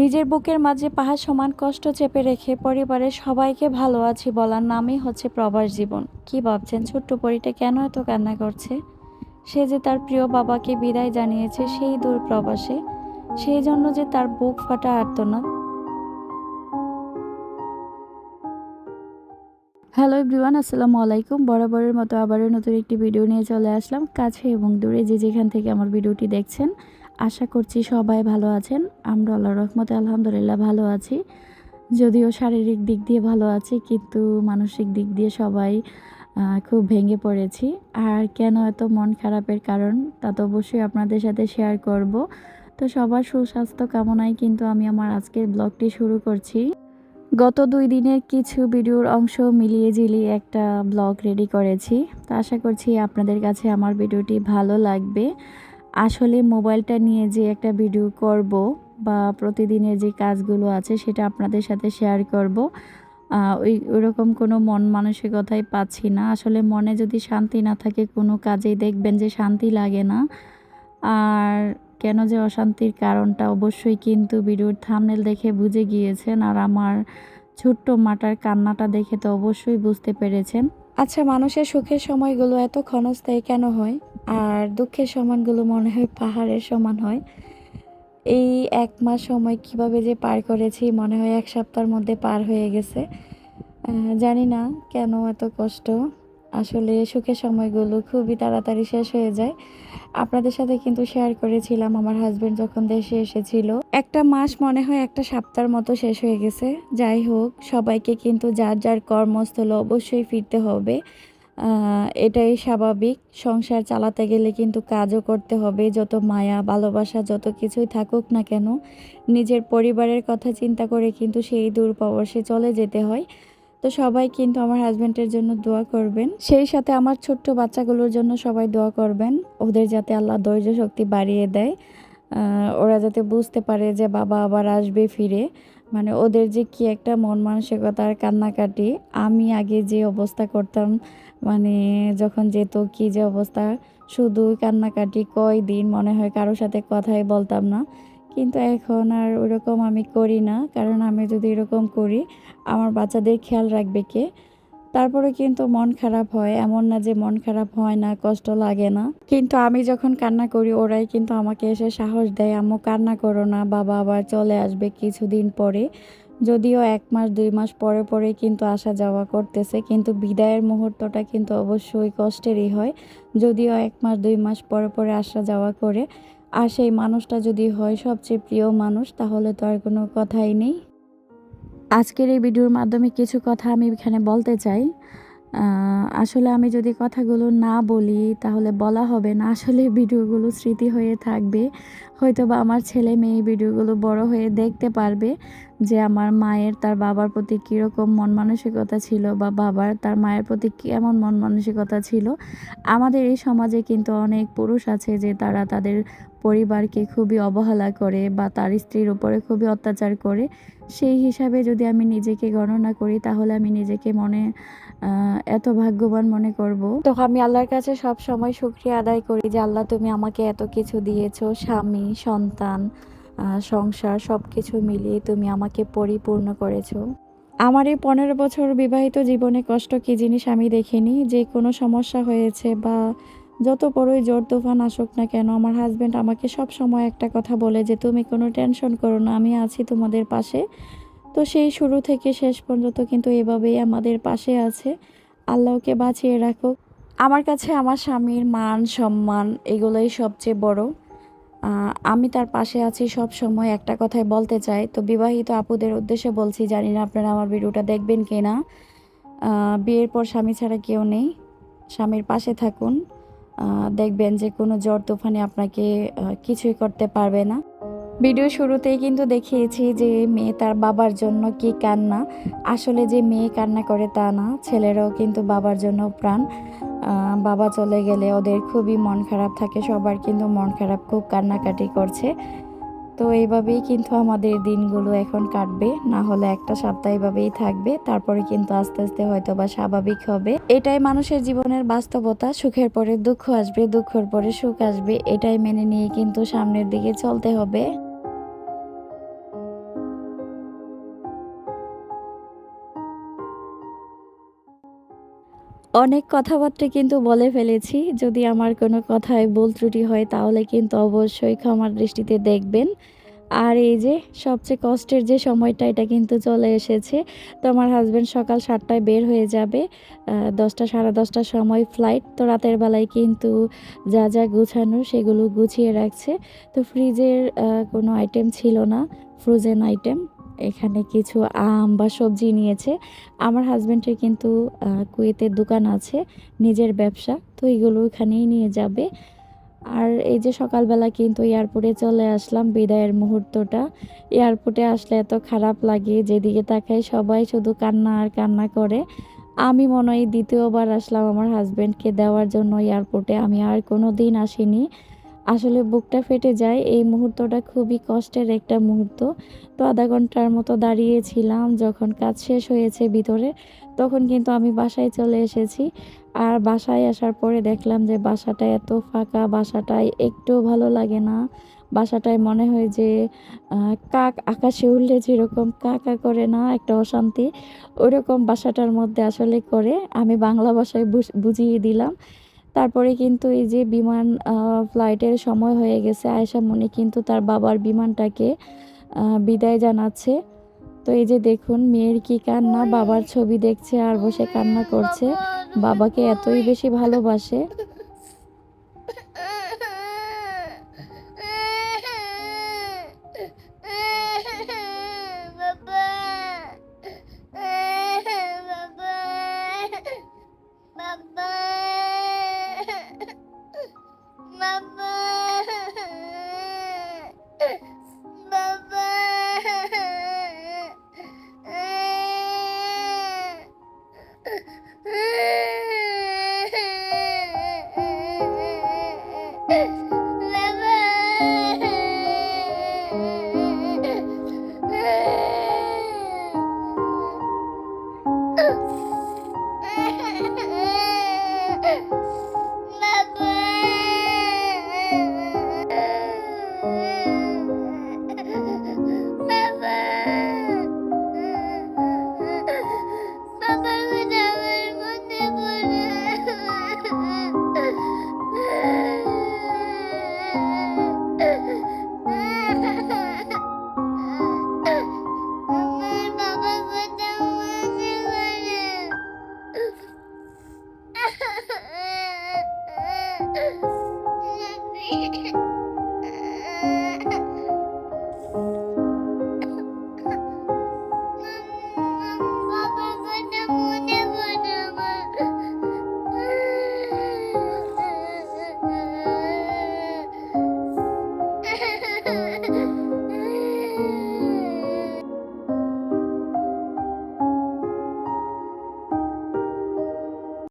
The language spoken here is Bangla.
নিজের বুকের মাঝে পাহাড় সমান কষ্ট চেপে রেখে পরিবারের সবাইকে ভালো আছি বলার নামই হচ্ছে প্রবাস জীবন। কি ভাবছেন ছোট্ট পরিটা কেন এত কান্না করছে? সে যে তার প্রিয় বাবাকে বিদায় জানিয়েছে সেই দূর প্রবাসে, সেই জন্য যে তার বুক ফাটা আর্তনাদ। হ্যালো এভরিওয়ান, আসসালামু আলাইকুম। বরাবরের মতো আবারও নতুন একটি ভিডিও নিয়ে চলে আসলাম। কাছে এবং দূরে যে যেখান থেকে আমার ভিডিওটি দেখছেন আশা করছি সবাই ভালো আছেন। আমরা আল্লাহ রহমতে আলহামদুলিল্লাহ ভালো আছি। যদিও শারীরিক দিক দিয়ে ভালো আছি, কিন্তু মানসিক দিক দিয়ে সবাই খুব ভেঙে পড়েছি। আর কেন এত মন খারাপের কারণ, তা তো অবশ্যই আপনাদের সাথে শেয়ার করব। তো সবার সুস্বাস্থ্য কামনায় কিন্তু আমি আমার আজকের ব্লগটি শুরু করছি। গত দুই দিনের কিছু ভিডিওর অংশ মিলিয়ে ঝিলিয়ে একটা ব্লগ রেডি করেছি। তো আশা করছি আপনাদের কাছে আমার ভিডিওটি ভালো লাগবে। আসলে মোবাইলটা নিয়ে যে একটা ভিডিও করব বা প্রতিদিনের যে কাজগুলো আছে সেটা আপনাদের সাথে শেয়ার করব ওই, ওরকম কোনো মন মানসিকতাই পাচ্ছি না। আসলে মনে যদি শান্তি না থাকে কোনো কাজেই দেখবেন যে শান্তি লাগে না। আর কেন যে অশান্তির কারণটা অবশ্যই কিন্তু ভিডিওর থামনেল দেখে বুঝে গিয়েছেন আর আমার ছোট্ট মাটার কান্নাটা দেখে তো অবশ্যই বুঝতে পেরেছেন। আচ্ছা মানুষের সুখের সময়গুলো এত ক্ষণস্থায়ী কেন হয়? আর দুঃখের সমানগুলো মনে হয় পাহাড়ের সমান হয়। এই এক মাস সময় কীভাবে যে পার করেছি মনে হয় এক সপ্তাহের মধ্যে পার হয়ে গেছে। জানি না কেন এত কষ্ট। আসলে সুখের সময়গুলো খুবই তাড়াতাড়ি শেষ হয়ে যায়। আপনাদের সাথে কিন্তু শেয়ার করেছিলাম আমার হাজব্যান্ড যখন দেশে এসেছিল। একটা মাস মনে হয় একটা সপ্তাহের মতো শেষ হয়ে গেছে। যাই হোক, সবাইকে কিন্তু যার যার কর্মস্থলে অবশ্যই ফিরতে হবে। এটাই স্বাভাবিক। সংসার চালাতে গেলে কিন্তু কাজও করতে হবে। যত মায়া, ভালোবাসা, যত কিছুই থাকুক না কেন, নিজের পরিবারের কথা চিন্তা করে কিন্তু সেই দূর চলে যেতে হয়। তো সবাই কিন্তু আমার হাজব্যান্ডের জন্য দোয়া করবেন। সেই সাথে আমার ছোট্ট বাচ্চাগুলোর জন্য সবাই দোয়া করবেন। ওদের যাতে আল্লাহ ধৈর্য শক্তি বাড়িয়ে দেয়। ওরা যাতে বুঝতে পারে যে বাবা আবার আসবে ফিরে। মানে ওদের যে কি একটা মন মানসিকতার কান্নাকাটি, আমি আগে যে অবস্থা করতাম মানে যখন যেত কি যে অবস্থা, শুধু কান্নাকাটি, কয় দিন মনে হয় কারোর সাথে কথাই বলতাম না। কিন্তু এখন আর ওরকম আমি করি না, কারণ আমি যদি এরকম করি, আমার বাচ্চাদের খেয়াল রাখবে কে? তারপরে কিন্তু মন খারাপ হয়, এমন না যে মন খারাপ হয় না, কষ্ট লাগে না। কিন্তু আমি যখন কান্না করি, ওরাই কিন্তু আমাকে এসে সাহস দেয়, আম্মু, কান্না করো না, বাবা আবার চলে আসবে কিছুদিন পরে। যদিও এক মাস, দুই মাস পরে পরে কিন্তু আসা যাওয়া করতেছে, কিন্তু বিদায়ের মুহূর্তটা কিন্তু অবশ্যই কষ্টেরই হয়। যদিও এক মাস, দুই মাস পরে পরে আসা যাওয়া করে, আর সেই মানুষটা যদি হয় সবচেয়ে প্রিয় মানুষ, তাহলে তো আর কোনো কথাই নেই। আজকের এই ভিডিওর মাধ্যমে কিছু কথা আমি এখানে বলতে চাই। আসলে আমি যদি কথাগুলো না বলি, তাহলে বলা হবে না আসলে ভিডিওগুলো স্মৃতি হয়ে থাকবে। হয়তো বা আমার ছেলে মেয়ে ভিডিওগুলো বড় হয়ে দেখতে পারবে যে আমার মায়ের তার বাবার প্রতি কীরকম মন মানসিকতা ছিল বা বাবার তার মায়ের প্রতি কেমন মন মানসিকতা ছিল। আমাদের এই সমাজে কিন্তু অনেক পুরুষ আছে যে তারা তাদের পরিবারকে খুবই অবহেলা করে বা তার স্ত্রীর উপরে খুবই অত্যাচার করে। সেই হিসাবে যদি আমি নিজেকে গণনা করি, তাহলে আমি নিজেকে মনে এত ভাগ্যবান মনে করব। তো আমি আল্লাহর কাছে সব সময় শুক্রিয়া আদায় করি যে আল্লাহ তুমি আমাকে এত কিছু দিয়েছ, স্বামী, সন্তান সংসার সব কিছু মিলিয়ে তুমি আমাকে পরিপূর্ণ করেছ। আমার এই পনেরো বছর বিবাহিত জীবনে কষ্ট কি জিনিস আমি দেখিনি। যে কোনো সমস্যা হয়েছে বা যত বড়ই জোর তুফান আসুক না কেন, আমার হাজব্যান্ড আমাকে সব সময় একটা কথা বলে যে, তুমি কোনো টেনশন করো না, আমি আছি তোমাদের পাশে। তো সেই শুরু থেকে শেষ পর্যন্ত কিন্তু এভাবেই আমাদের পাশে আছে। আল্লাহকে বাঁচিয়ে রাখুক। আমার কাছে আমার স্বামীর মান, সম্মান এগুলোই সবচেয়ে বড়। আমি তার পাশে আছি সব সময়। একটা কথাই বলতে চাই, তো বিবাহিত আপুদের উদ্দেশ্যে বলছি, জানি না আপনারা আমার ভিডিওটা দেখবেন কি না। বিয়ের পর স্বামী ছাড়া কেউ নেই। স্বামীর পাশে থাকুন। দেখবেন যে কোনো জ্বর, তুফানে আপনাকে কিছুই করতে পারবে না। ভিডিও শুরুতেই কিন্তু দেখিয়েছি যে মেয়ে তার বাবার জন্য কি কান্না। আসলে যে মেয়ে কান্না করে তা না, ছেলেরাও কিন্তু বাবার জন্য প্রাণ। বাবা চলে গেলে ওদের খুবই মন খারাপ থাকে, সবার কিন্তু মন খারাপ, খুব কান্নাকাটি করছে। তো এইভাবেই কিন্তু আমাদের দিনগুলো এখন কাটবে, না হলে একটা সপ্তাহ এভাবেই থাকবে, তারপরে কিন্তু আস্তে আস্তে হয়তো বা স্বাভাবিক হবে। এটাই মানুষের জীবনের বাস্তবতা, সুখের পরে দুঃখ আসবে, দুঃখের পরে সুখ আসবে, এটাই মেনে নিয়ে কিন্তু সামনের দিকে চলতে হবে। অনেক কথাবার্তা কিন্তু বলে ফেলেছি। যদি আমার কোনো কথায় ভুল ত্রুটি হয়, তাহলে কিন্তু অবশ্যই ক্ষমার দৃষ্টিতে দেখবেন। আর এই যে, সবচেয়ে কষ্টের যে সময়টা, এটা কিন্তু চলে এসেছে। তো আমার হাজব্যান্ড সকাল সাতটায় বের হয়ে যাবে। দশটা, সাড়ে দশটার সময় ফ্লাইট তো রাতের বেলায় কিন্তু যা যা গুছানো, সেগুলো গুছিয়ে রাখছে। তো ফ্রিজের কোনো আইটেম ছিল না। ফ্রোজেন আইটেম এখানে কিছু আম বা সবজি নিয়েছে। আমার হাজব্যান্ডের কিন্তু আহ, কুয়েতের দোকান আছে নিজের ব্যবসা তো এগুলো এখানেই নিয়ে যাবে। আর এই যে সকালবেলা কিন্তু এয়ারপোর্টে চলে আসলাম বিদায়ের মুহূর্তটা। এয়ারপোর্টে আসলে এত খারাপ লাগে যেদিকে তাকাই সবাই শুধু কান্না আর কান্না করে। আমি মনে হয় দ্বিতীয়বার আসলাম আমার হাজব্যান্ডকে দেওয়ার জন্য এয়ারপোর্টে আমি আর কোনো দিন আসিনি। আসলে বুকটা ফেটে যায়। এই মুহূর্তটা খুবই কষ্টের একটা মুহূর্ত। তো আধা ঘণ্টার মতো দাঁড়িয়েছিলাম যখন কাজ শেষ হয়েছে ভিতরে, তখন কিন্তু আমি বাসায় চলে এসেছি। আর বাসায় আসার পরে দেখলাম যে বাসাটা এত ফাঁকা, বাসাটায় একটু ভালো লাগে না। বাসাটায় মনে হয় যে কাক আকাশে উঠলে যেরকম কাকা করে না, একটা অশান্তি ওইরকম বাসাটার মধ্যে আসলে করে আমি বাংলা ভাষায় বুঝ- বুঝিয়ে দিলাম। তারপরে কিন্তু এই যে বিমান ফ্লাইটের সময় হয়ে গেছে, আয়েশা মনি কিন্তু তার বাবার বিমানটাকে বিদায় জানাচ্ছে। তো এই যে দেখুন, মেয়ের কি কান্না, বাবার ছবি দেখছে আর বসে কান্না করছে। বাবাকে এতই বেশি ভালোবাসে।